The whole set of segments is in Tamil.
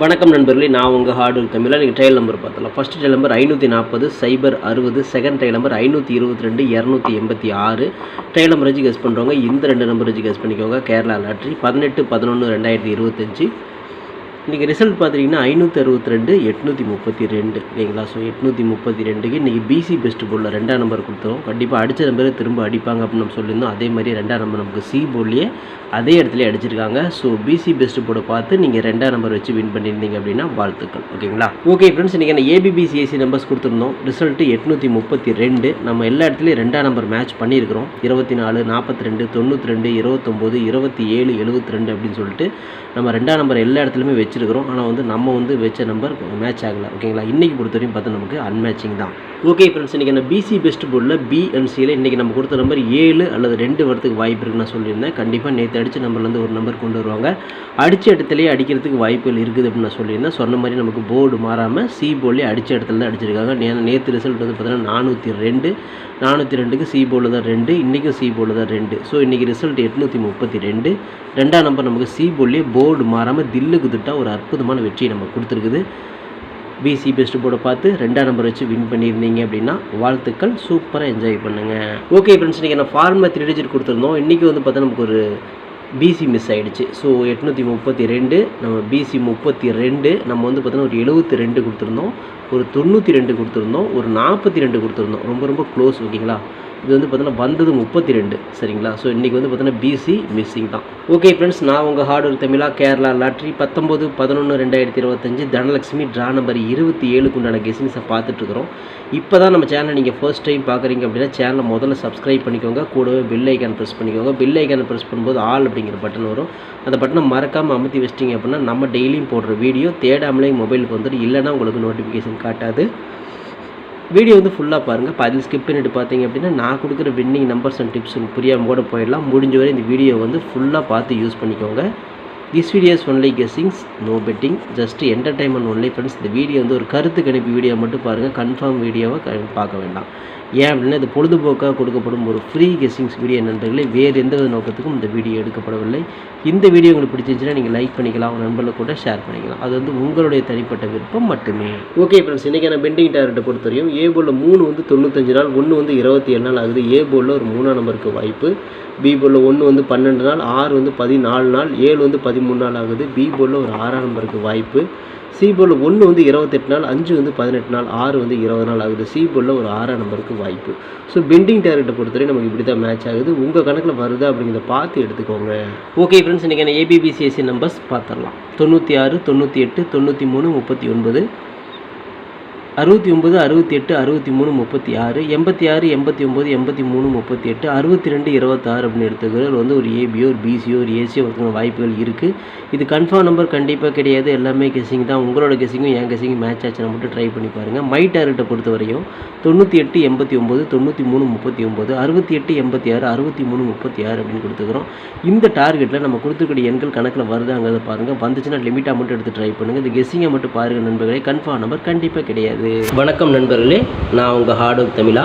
வணக்கம் நண்பர்களே நான் உங்கள் ஹார்டு தமிழில் நீங்கள் ட்ரையல் நம்பர் பார்த்தலாம் ஃபஸ்ட் ட்ரையல் நம்பர் ஐநூற்றி நாற்பது சைபர் அறுபது செகண்ட் ட்ரையல் நம்பர் ஐநூற்றி இருபத்தி ரெண்டு இரநூத்தி எண்பத்தி ஆறு. ட்ரையல் நம்பர் வச்சு கெஸ் பண்ணுறவங்க இந்த ரெண்டு நம்பர் வச்சு கெஸ் பண்ணிக்கோங்க. கேரளா லாட்ரி பதினெட்டு பதினொன்று ரெண்டாயிரத்தி இருபத்தஞ்சி. இன்றைக்கி ரிசல்ட் பார்த்தீங்கன்னா ஐநூற்றி அறுபத்தி ரெண்டு எட்நூற்றி முப்பத்தி ரெண்டு இல்லைங்களா? ஸோ எட்நூற்றி முப்பத்தி ரெண்டுக்கு இன்றைக்கி பிசி பெஸ்ட் போர்டில் ரெண்டாம் நம்பர் கொடுத்துரும். கண்டிப்பாக அடித்த நம்பரை திரும்ப அடிப்பாங்க அப்படின்னு நம்ம சொல்லியிருந்தோம். அதே மாதிரி ரெண்டாம் நம்பர் நமக்கு சி போர்ட்லேயே அதே இடத்துல அடிச்சிருக்காங்க. ஸோ பிசி பெஸ்ட் போர்டை பார்த்து நீங்கள் ரெண்டாம் நம்பர் வச்சு வின் பண்ணியிருந்தீங்க அப்படின்னா வாழ்த்துக்கள். ஓகேங்களா? ஓகே ஃப்ரெண்ட்ஸ் இன்றைக்கி ஏபிபிசிஏசி ஏபிபிசிஎஸ்சி நம்பர்ஸ் கொடுத்துருந்தோம் ரிசல்ட்டு எட்நூற்றி முப்பத்தி ரெண்டு நம்ம எல்லா இடத்துலையும் ரெண்டாம் நம்பர் மேட்ச் பண்ணியிருக்கிறோம். இருபத்தி நாலு நாற்பத்தி ரெண்டு தொண்ணூற்றி ரெண்டு இருபத்தொம்போது இருபத்தி ஏழு எழுபத்தி ரெண்டு அப்படின்னு சொல்லிட்டு நம்ம ரெண்டாம் நம்பர் எல்லா இடத்துலையுமே வச்சு வச்சுருக்கிறோம். ஆனால் வந்து நம்ம வந்து வச்ச நம்பர் மேட்ச் ஆகலை. ஓகேங்களா இன்றைக்கி பொறுத்த வரையும் பார்த்தா நமக்கு அன்மேட்சிங் தான். ஓகே ஃப்ரெண்ட்ஸ் இன்றைக்கி என்ன பிசி பெஸ்ட் போர்டில் பிஎன்சியில் இன்றைக்கி நம்ம கொடுத்த நம்பர் ஏழு அல்லது ரெண்டு வரத்துக்கு வாய்ப்பு இருக்குன்னு நான் சொல்லியிருந்தேன். கண்டிப்பாக நேற்று அடித்த நம்பர்லேருந்து ஒரு நம்பர் கொண்டு வருவாங்க. அடித்த இடத்துலையே அடிக்கிறதுக்கு வாய்ப்புகள் இருக்குது அப்படின்னு நான் சொல்லியிருந்தேன். சொன்ன மாதிரி நமக்கு போர்டு மாறாமல் சி போர்ட்லேயே அடித்த இடத்துல தான் அடிச்சிருக்காங்க. ஏன்னா நேற்று ரிசல்ட் வந்து பார்த்தீங்கன்னா நானூற்றி ரெண்டு. நானூற்றி ரெண்டுக்கு சி போர்டில் தான் ரெண்டு. இன்றைக்கும் சி போர்டில் தான் ரெண்டு. ஸோ இன்றைக்கி ரிசல்ட் எட்நூற்றி முப்பத்தி ரெண்டு. ரெண்டாம் நம்பர் நமக்கு சி போர்ட்லேயே போர்டு மாறாமல் தில்லுக்கு திட்டா ஒரு அற்புதமான வெற்றியை நம்ம கொடுத்துருக்குது. பிசி பெஸ்ட் போர்டை பார்த்து ரெண்டாம் நம்பர் வச்சு வின் பண்ணியிருந்தீங்க அப்படின்னா வாழ்த்துக்கள். சூப்பராக என்ஜாய் பண்ணுங்கள் ஓகே ஃப்ரெண்ட்ஸ் இன்றைக்கி நான் ஃபார்மில் த்ரீ டிஜிட் கொடுத்துருந்தோம். இன்றைக்கி வந்து பார்த்தா நமக்கு ஒரு பிசி மிஸ் ஆகிடுச்சு ஸோ எட்நூற்றி முப்பத்தி ரெண்டு நம்ம பிசி முப்பத்தி ரெண்டு நம்ம வந்து பார்த்தோன்னா ஒரு எழுபத்தி ரெண்டு கொடுத்துருந்தோம். ஒரு தொண்ணூற்றி ரெண்டு கொடுத்துருந்தோம். ஒரு நாற்பத்தி ரெண்டு கொடுத்துருந்தோம். ரொம்ப ரொம்ப க்ளோஸ் ஓகேங்களா இது வந்து பார்த்தீங்கன்னா வந்தது முப்பத்தி ரெண்டு சரிங்களா? ஸோ இன்றைக்கி வந்து பார்த்தோன்னா பிசி மிஸ்ஸிங் தான். ஓகே ஃப்ரெண்ட்ஸ் நான் உங்கள் ஹார்டு தமிழா கேரளா லாட்ரி பத்தொம்போது பதினொன்று ரெண்டாயிரத்தி இருபத்தஞ்சு தனலட்சுமி ட்ரா நம்பர் இருபத்தி ஏழுக்கு உண்டான கெஸிங்ஸை பார்த்துட்ருக்குறோம். இப்போ தான் நம்ம சேனலை நீங்கள் ஃபர்ஸ்ட் டைம் பார்க்குறீங்க அப்படின்னா சேனலை முதல்ல சப்ஸ்கிரைப் பண்ணிக்கோங்க. கூடவே பெல் ஐக்கான் ப்ரெஸ் பண்ணிக்கோங்க. பெல் ஐக்கானை ப்ரெஸ் பண்ணும்போது ஆல் அப்படிங்கிற பட்டன் வரும். அந்த பட்டனை மறக்காமல் அமுத்தி வச்சிட்டிங்க அப்படின்னா நம்ம டெய்லியும் போடுற வீடியோ தேடாமலே மொபைலுக்கு வந்துட்டு இல்லைன்னா உங்களுக்கு நோட்டிஃபிகேஷன் காட்டாது. வீடியோ வந்து ஃபுல்லாக பாருங்கள் இப்போ அதில் ஸ்கிப் பண்ணிட்டு பார்த்தீங்க அப்படின்னா நான் கொடுக்குற வின்னிங் நம்பர்ஸ் அண்ட் டிப்ஸ் புரியாமல் கூட போயிடலாம். முடிஞ்ச வரை இந்த வீடியோ வந்து ஃபுல்லாக பார்த்து யூஸ் பண்ணிக்கோங்க. This videos only guessings no betting just entertainment only friends இந்த வீடியோ வந்து ஒரு கருத்து கணிப்பு வீடியோ மட்டும் பாருங்கள் கன்ஃபார்ம் வீடியோவை பார்க்க வேண்டாம். ஏன் அப்படின்னா இது பொழுதுபோக்காக கொடுக்கப்படும் ஒரு ஃப்ரீ கெஸ்ஸிங்ஸ் வீடியோ நண்பர்களே. வேறு எந்த வித நோக்கத்துக்கும் இந்த வீடியோ எடுக்கப்படவில்லை. இந்த வீடியோ உங்களுக்கு பிடிச்சிருந்துச்சுன்னா நீங்கள் லைக் பண்ணிக்கலாம் உங்கள் நண்பர்களுக்கு கூட ஷேர் பண்ணிக்கலாம். அது வந்து உங்களுடைய தனிப்பட்ட விருப்பம் மட்டுமே. ஓகே ஃப்ரெண்ட்ஸ் இன்றைக்கான பெண்டிங் டேரக்ட்டை பொறுத்தவரையும் ஏ போலில் மூணு வந்து தொண்ணூத்தஞ்சு நாள் ஒன்று வந்து இருபத்தி ஏழு நாள் ஆகுது. ஏ போலில் ஒரு மூணாம் நம்பருக்கு வாய்ப்பு. பி போலில் ஒன்று வந்து பன்னெண்டு நாள் ஆறு வந்து பதினாலு நாள் ஏழு வந்து பதிமூணு நாள் ஆகுது. பி போலில் ஒரு ஆறாம் நம்பருக்கு வாய்ப்பு. சி போலில் ஒன்று வந்து இருபத்தெட்டு நாள் அஞ்சு வந்து பதினெட்டு நாள் ஆறு வந்து இருபது நாள் ஆகுது. சி போலில் ஒரு ஆறாம் நம்பருக்கு வாய்ப்பு. ஸோ பெண்டிங் டேரக்ட்டை பொறுத்தவரை நமக்கு இப்படி தான் மேட்ச் ஆகுது. உங்கள் கணக்கில் வருதா அப்படிங்கிறத பார்த்து எடுத்துக்கோங்க. ஓகே ஃப்ரெண்ட்ஸ் இன்றைக்கி ஏபிபிசிஎஸ்சி நம்பர்ஸ் பார்த்துடலாம். தொண்ணூற்றி ஆறு தொண்ணூற்றி எட்டு தொண்ணூற்றி மூணு முப்பத்தி ஒன்பது. அறுபத்தி ஒம்பது அறுபத்தி எட்டு அறுபத்தி மூணு முப்பத்தி ஆறு எண்பத்தி ஆறு எண்பத்தி ஒம்பது எண்பத்தி மூணு முப்பத்தி எட்டு அறுபத்தி ரெண்டு இருபத்தாறு அப்படின்னு எடுத்துக்கிறது வந்து ஒரு ஏபியோ ஒரு பிசியோ ஒரு ஏசியோ ஒருத்தங்க வாய்ப்புகள் இருக்குது இது கன்ஃபார்ம் நம்பர் கண்டிப்பாக கிடையாது. எல்லாமே கெஸிங் தான். உங்களோட கெஸிங்கும் என் கெஸிங்கும் மேட்ச் ஆச்சுன்னா மட்டும் ட்ரை பண்ணி பாருங்கள் மை டேரக்ட்டை பொறுத்த வரையும் தொண்ணூற்றி எட்டு எண்பத்தி ஒம்பது தொண்ணூற்றி மூணு முப்பத்தி ஒம்பது அறுபத்தி எட்டு எண்பத்தி ஆறு அறுபத்தி மூணு முப்பத்தி ஆறு அப்படின்னு கொடுத்துக்கிறோம். இந்த டார்கெட்டில் நம்ம கொடுத்துக்கூடிய எண்கள் கணக்கில் வருதாங்கிறத பாருங்கள் வந்துச்சுன்னா லிமிட்டாக மட்டும் எடுத்து ட்ரை பண்ணுங்கள் இந்த கெஸிங்கை மட்டும் பாருங்கள் நண்பர்களே. கன்ஃபார்ம் நம்பர் கண்டிப்பாக கிடையாது. வணக்கம் நண்பர்களே நான் உங்கள் ஹார்ட் ஒர்க் தமிழா.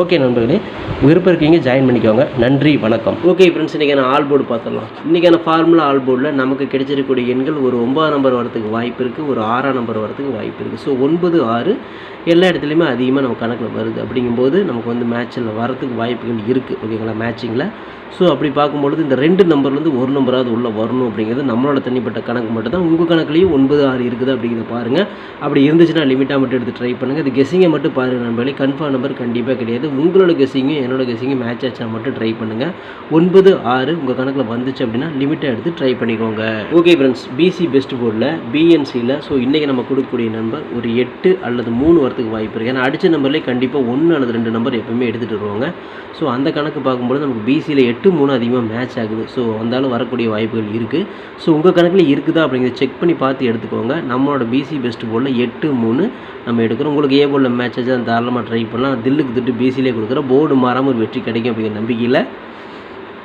ஓகே நண்பர்களே விருப்பம் இருக்கீங்க ஜாயின் பண்ணிக்கோங்க. நன்றி வணக்கம். ஓகே ஃப்ரெண்ட்ஸ் இன்றைக்கான ஆல் போர்டு பார்த்துடலாம். இன்றைக்கான ஃபார்முலா ஆல் போர்டில் நமக்கு கிடைச்சிருக்கக்கூடிய எண்கள் ஒரு ஒன்பதாம் நம்பர் வரதுக்கு வாய்ப்பு இருக்குது ஒரு ஆறாம் நம்பர் வரதுக்கு வாய்ப்பு இருக்குது ஸோ ஒன்பது ஆறு எல்லா இடத்துலையுமே அதிகமாக நம்ம கணக்கில் வருது. அப்படிங்கும்போது நமக்கு வந்து மேட்ச்சில் வரதுக்கு வாய்ப்புகள் இருக்குது ஓகேங்களா மேட்சிங்கில் ஸோ அப்படி பார்க்கும்பொழுது இந்த ரெண்டு நம்பர்லேருந்து ஒரு நம்பராவது உள்ளே வரணும் அப்படிங்கிறது நம்மளோட தனிப்பட்ட கணக்கு மட்டும் தான் உங்கள் கணக்குலேயும் ஒன்பது ஆறு இருக்குது அப்படிங்கிறத பாருங்கள் அப்படி இருந்துச்சுன்னா லிமிட்டாக மட்டும் எடுத்து ட்ரை பண்ணுங்கள் இது கெஸிங்கை மட்டும் பாருங்கள் நண்பர்களே. கன்ஃபார்ம் நம்பர் கண்டிப்பாக கிடையாது. உங்களோட கெஸிங்கும் என்னோட கெஸிங்கும் மேட்ச் ஆச்சா மட்டும் ட்ரை பண்ணுங்கள் ஒன்பது ஆறு உங்கள் கணக்கில் வந்துச்சு அப்படின்னா லிமிட்டாக எடுத்து ட்ரை பண்ணிக்கோங்க. ஓகே ஃப்ரெண்ட்ஸ் பிசி பெஸ்ட் போர்டில் பிஎன்சியில் ஸோ இன்றைக்கி நம்ம கொடுக்கக்கூடிய நம்பர் ஒரு எட்டு அல்லது மூணு போகிறதுக்கு வாய்ப்பு இருக்குது ஏன்னா அடித்த நம்பர்லேயே கண்டிப்பாக ஒன்று அல்லது ரெண்டு நம்பர் எப்பவுமே எடுத்துகிட்டு வருவாங்க. ஸோ அந்த கணக்கு பார்க்கும்போது நமக்கு பிசியில் எட்டு மூணு அதிகமாக மேட்ச் ஆகுது. ஸோ வந்தாலும் வரக்கூடிய வாய்ப்புகள் இருக்குது ஸோ உங்கள் கணக்கில் இருக்குதா அப்படிங்கிறத செக் பண்ணி பார்த்து எடுத்துக்கோங்க. நம்மளோட பிசி பெஸ்ட் போலில் எட்டு மூணு நம்ம எடுக்கிறோம். உங்களுக்கு ஏ போலில் மேட்ச் ஆச்சு தாராளமாக ட்ரை பண்ணலாம். தில்லுக்கு திட்டு பிசிலே கொடுக்குறோம் போர்டு மாறாமல் ஒரு வெற்றி கிடைக்கும் அப்படிங்கிற நம்பிக்கையில்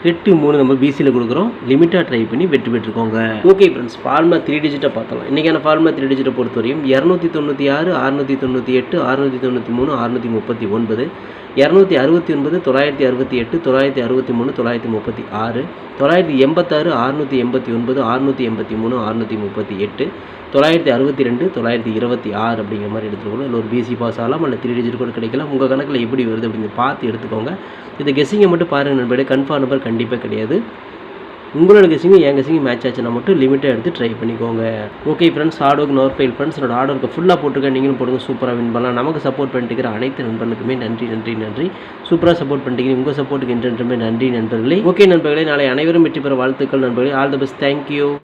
எட்டு மூணு நம்ம பிசியில் கொடுக்குறோம். லிமிட்டாக ட்ரை பண்ணி வெற்றி பெற்றுக்கோங்க ஓகே ஃப்ரெண்ட்ஸ் ஃபார்மா த்ரீ டிஜிட்டை பார்த்தலாம் இன்றைக்கான ஃபார்மா த்ரீ டிஜிட்டை பொறுத்தவரையும் இரநூத்தி தொண்ணூற்றி ஆறு அறுநூற்றி தொண்ணூற்றி எட்டு அறுநூற்றி தொண்ணூற்றி மூணு அறுநூற்றி முப்பத்தி ஒன்பது இரநூத்தி அறுபத்தி ஒன்பது தொள்ளாயிரத்தி அறுபத்தி எட்டு தொள்ளாயிரத்தி அறுபத்தி மூணு தொள்ளாயிரத்தி முப்பத்தி ஆறு தொள்ளாயிரத்தி எண்பத்தாறு அறுநூற்றி எண்பத்தி ஒன்பது அறுநூற்றி எண்பத்தி மூணு அறுநூற்றி முப்பத்தி எட்டு தொள்ளாயிரத்தி அறுபத்தி ரெண்டு தொள்ளாயிரத்தி இருபத்தி ஆறு அப்படிங்கிற மாதிரி எடுத்துக்கோங்க. இல்லை ஒரு பிசி பாஸ் ஆகலாம் இல்லை த்ரீ டிஜிட் கூட கிடைக்கலாம். உங்கள் கணக்கில் எப்படி வருது அப்படின்னு பார்த்து எடுத்துக்கோங்க. இந்த கெஸ்ஸிங்கை மட்டும் பாருங்கள் நண்பர்களே. கன்ஃபார்ம் நம்பர் கண்டிப்பாக கிடையாது. உங்களோட கெஸிங்கும் என் கெஸிங்கும் மேட்ச் ஆச்சுன்னா மட்டும் லிமிட்டாக எடுத்து ட்ரை பண்ணிக்கோங்க. Okay friends hard work nor fail friends என்னோட ஹார்ட் ஒர்க்கை ஃபுல்லாக போட்டுருக்கேன். நீங்களும் போடுங்க சூப்பராக வின் பண்ணலாம். நமக்கு சப்போர்ட் பண்ணிட்டு அனைத்து நண்பர்களுக்குமே நன்றி நன்றி நன்றி. சூப்பராக சப்போர்ட் பண்ணிட்டு உங்கள் சப்போர்ட்டுக்கு என்றென்றுமே நன்றி நண்பர்களே. ஓகே நண்பர்களே நாளை அனைவரும் வெற்றி பெற வாழ்த்துக்கள் நண்பர்களே. All the best thank you